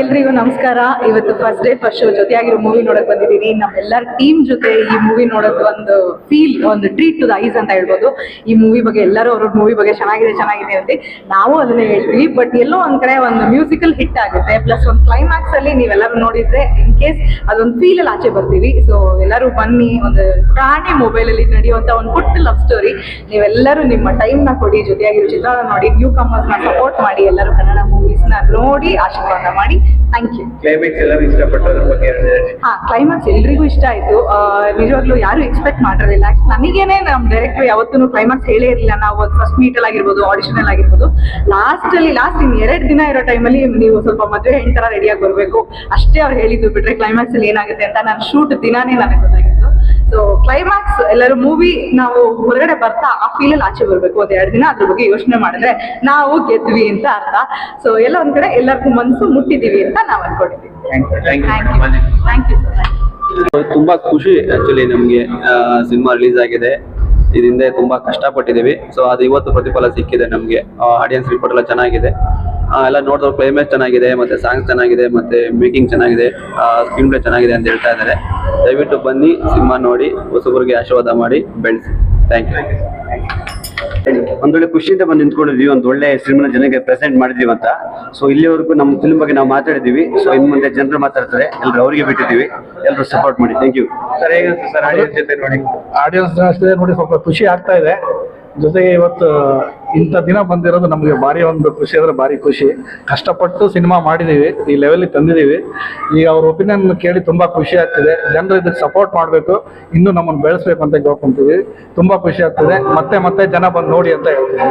ಎಲ್ರಿಗೂ ನಮಸ್ಕಾರ. ಇವತ್ತು ಫಸ್ಟ್ ಡೇ ಫಸ್ಟ್ ಶೋ ಜೊತೆಯಾಗಿರೋ ಮೂವಿ ನೋಡಕ್ ಬಂದಿದ್ದೀನಿ. ನಮ್ಮೆಲ್ಲರ ಟೀಮ್ ಜೊತೆ ಈ ಮೂವಿ ನೋಡೋದು ಒಂದು ಫೀಲ್ ಒಂದು ಟ್ರೀಟ್ ಟು ದ ಐಸ್ ಅಂತ ಹೇಳ್ಬೋದು. ಈ ಮೂವಿ ಬಗ್ಗೆ ಎಲ್ಲರೂ ಅವ್ರ ಮೂವಿ ಬಗ್ಗೆ ಚೆನ್ನಾಗಿದೆ ಚೆನ್ನಾಗಿದೆ ಅಂತ. ನಾವು ಅದನ್ನೇ ಹೇಳ್ತೀವಿ ಬಟ್ ಎಲ್ಲೋ ಒಂದ್ ಕಡೆ ಒಂದು ಮ್ಯೂಸಿಕಲ್ ಹಿಟ್ ಆಗುತ್ತೆ. ಪ್ಲಸ್ ಒಂದು ಕ್ಲೈಮ್ಯಾಕ್ಸ್ ಅಲ್ಲಿ ನೀವೆಲ್ಲರೂ ನೋಡಿದ್ರೆ ಇನ್ ಕೇಸ್ ಅದೊಂದು ಫೀಲ್ ಅಲ್ಲಿ ಆಚೆ ಬರ್ತೀವಿ. ಸೊ ಎಲ್ಲರೂ ಬನ್ನಿ, ಒಂದು ಪ್ರಾಣಿ ಮೊಬೈಲ್ ಅಲ್ಲಿ ನಡೆಯುವಂತ ಒಂದು ಪುಟ್ಟ ಲವ್ ಸ್ಟೋರಿ ನೀವೆಲ್ಲರೂ ನಿಮ್ಮ ಟೈಮ್ನ ಕೊಡಿ. ಜೊತೆಯಾಗಿರೋ ಚಿತ್ರ ನೋಡಿ. ನ್ಯೂ ಕಮರ್ಸ್ನ ಸಪೋರ್ಟ್ ಮಾಡಿ. ಎಲ್ಲರೂ ಕನ್ನಡ ಮೂವೀಸ್ನ ನೋಡಿ ಆಶೀರ್ವಾದ ಮಾಡಿ. ಥ್ಯಾಂಕ್ ಯು ಕ್ಲೈಮ್ಯಾಕ್ಸ್ ಎಲ್ಲರೂ ಇಷ್ಟಪಟ್ಟದ್ರ ಬಗ್ಗೆ ಹೇಳಿದ್ರೆ? ಹಾ ಕ್ಲೈಮ್ಯಾಕ್ಸ್ ಎಲ್ರಿಗೂ ಇಷ್ಟ ಆಯ್ತು. ನಿಜವಾಗ್ಲೂ ಯಾರು ಎಕ್ಸ್ಪೆಕ್ಟ್ ಮಾಡಿರಲಿಲ್ಲ. ನನಗೇನೆ ನಮ್ ಡೈರೆಕ್ಟರ್ ಯಾವತ್ತೂ ಕ್ಲೈಮ್ಯಾಕ್ಸ್ ಹೇಳೇ ಇರಲಿಲ್ಲ. ನಾವು ಫಸ್ಟ್ ಮೀಟ್ ಅಲ್ಲಿ ಆಗಿರ್ಬೋದು ಆಡಿಷನ್ ಅಲ್ಲಿ ಆಗಿರ್ಬೋದು. ಲಾಸ್ಟ್ ಅಲ್ಲಿ ಲಾಸ್ಟ್ ಇನ್ ಎರಡು ದಿನ ಇರೋ ಟೈಮಲ್ಲಿ ನೀವು ಸ್ವಲ್ಪ ಮದುವೆ ಹೆಣ್ ತರ ರೆಡಿಯಾಗಿ ಬರಬೇಕು. ಅಷ್ಟೇ ಅವ್ರು ಹೇಳಿದ್ದು ಬಿಟ್ರೆ ಕ್ಲೈಮ್ಯಾಕ್ಸ್ ಅಲ್ಲಿ ಏನಾಗುತ್ತೆ ಅಂತ ನಾನು ಶೂಟ್ ದಿನಾನೇ ನನಗೆ ಗೊತ್ತಾಗಿತ್ತು ಸೊ ಕ್ಲೈಮ್ಯಾಕ್ಸ್ ಎಲ್ಲರೂ ಮೂವಿ ನಾವು ಹೊರಗಡೆ ಬರ್ತಾ ಆ ಫೀಲ್ ಅಲ್ಲಿ ಆಚೆ ಬರ್ಬೇಕು. ಒಂದ್ ಎರಡು ದಿನ ಅದ್ರ ಬಗ್ಗೆ ಯೋಚನೆ ಮಾಡಿದ್ರೆ ನಾವು ಗೆದ್ವಿ ಅಂತ ಅರ್ಥ. ಸೊ ಎಲ್ಲ ಒಂದ್ ಕಡೆ ಎಲ್ಲರಿಗೂ ಮನ್ಸು ಮುಟ್ಟಿದೀವಿ ಅಂತ ನಾವು ಅನ್ಕೊಂಡಿದ್ದೀವಿ. Thank thank you you thank you sir ತುಂಬಾ ಖುಷಿ ಆಕ್ಚುಲಿ ನಮಗೆ ಸಿನಿಮಾ ರಿಲೀಸ್ ಆಗಿದೆ. ಇದರಿಂದ ತುಂಬಾ ಕಷ್ಟಪಟ್ಟಿದ್ದೀವಿ. ಸೊ ಅದು ಇವತ್ತು ಪ್ರತಿಫಲ ಸಿಕ್ಕಿದೆ ನಮಗೆ. ಆಡಿಯನ್ಸ್ ರಿಪೋರ್ಟ್ ಎಲ್ಲ ಚೆನ್ನಾಗಿದೆ. ಎಲ್ಲ ನೋಡಿದ್ರು ಕ್ಲೈಮ್ಯಾಕ್ಸ್ ಚೆನ್ನಾಗಿದೆ ಮತ್ತೆ ಸಾಂಗ್ಸ್ ಚೆನ್ನಾಗಿದೆ ಮತ್ತೆ ಮೇಕಿಂಗ್ ಚೆನ್ನಾಗಿದೆ ಸ್ಕ್ರೀನ್ ಪ್ಲೇ ಚೆನ್ನಾಗಿದೆ ಅಂತ ಹೇಳ್ತಾ ಇದ್ದಾರೆ. ದಯವಿಟ್ಟು ಬನ್ನಿ ಸಿನಿಮಾ ನೋಡಿ ಹೊಸಬರಿಗೆ ಆಶೀರ್ವಾದ ಮಾಡಿ ಬೆಳೆಸಿ. ಥ್ಯಾಂಕ್ ಯು ಒಂದೊಳ್ಳೆ ಒಳ್ಳೆ ಖುಷಿಯಿಂದ ಬಂದು ನಿಂತ್ಕೊಂಡಿದ್ವಿ ಒಂದು ಒಳ್ಳೆ ಸಿನಿಮಾನ ಜನಕ್ಕೆ ಪ್ರೆಸೆಂಟ್ ಮಾಡಿದೀವಿ ಅಂತ. ಸೊ ಇಲ್ಲಿವರೆಗೂ ನಮ್ಮ ಫಿಲ್ಮ್ ಬಗ್ಗೆ ನಾವು ಮಾತಾಡಿದೀವಿ. ಸೊ ಇನ್ ಮುಂದೆ ಜನರು ಮಾತಾಡ್ತಾರೆ ಎಲ್ಲರೂ ಅವರಿಗೆ ಬಿಟ್ಟಿದ್ದೀವಿ. ಎಲ್ಲರೂ ಸಪೋರ್ಟ್ ಮಾಡಿ. Thank you sir sir audience ಜೊತೆ ನೋಡಿ? ಆಡಿಯನ್ಸ್ ಅಷ್ಟೇ ನೋಡಿ ಸ್ವಲ್ಪ ಖುಷಿ ಆಗ್ತಾ ಇದೆ. ಜೊತೆಗೆ ಇವತ್ತು ಇಂಥ ದಿನ ಬಂದಿರೋದು ನಮಗೆ ಭಾರಿ ಒಂದು ಖುಷಿ ಅಂದ್ರೆ ಭಾರಿ ಖುಷಿ. ಕಷ್ಟಪಟ್ಟು ಸಿನಿಮಾ ಮಾಡಿದೀವಿ, ಈ ಲೆವೆಲಿಗೆ ತಂದಿದ್ದೀವಿ ಈಗ ಅವ್ರ ಒಪಿನಿಯನ್ ಕೇಳಿ ತುಂಬಾ ಖುಷಿ ಆಗ್ತಿದೆ. ಜನರು ಇದಕ್ಕೆ ಸಪೋರ್ಟ್ ಮಾಡಬೇಕು, ಇನ್ನೂ ನಮ್ಮನ್ನು ಬೆಳೆಸ್ಬೇಕು ಅಂತ ಕೇಳ್ಕೊತೀವಿ. ತುಂಬಾ ಖುಷಿ ಆಗ್ತಿದೆ. ಮತ್ತೆ ಮತ್ತೆ ಜನ ಬಂದು ನೋಡಿ ಅಂತ ಹೇಳ್ತೀವಿ